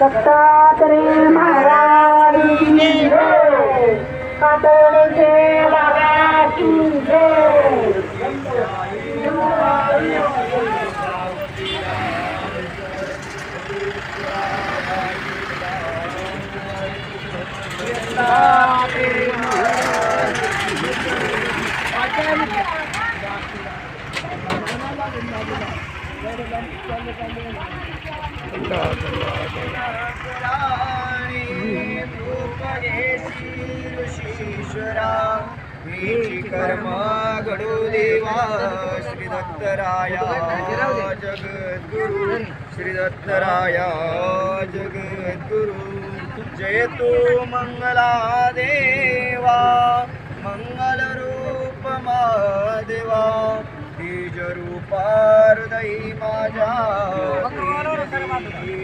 दत्तात्रय महाराज की जय। कातळचे बाबा की जय कर्म घडू देवा श्री दत्तराया जगद्गुरु श्री दत्तराया जगद्गुरु। जय तू मंगला देवा मंगल रूप महादेवा बीज रूपा हृदय माझ्या चक्रवर्ती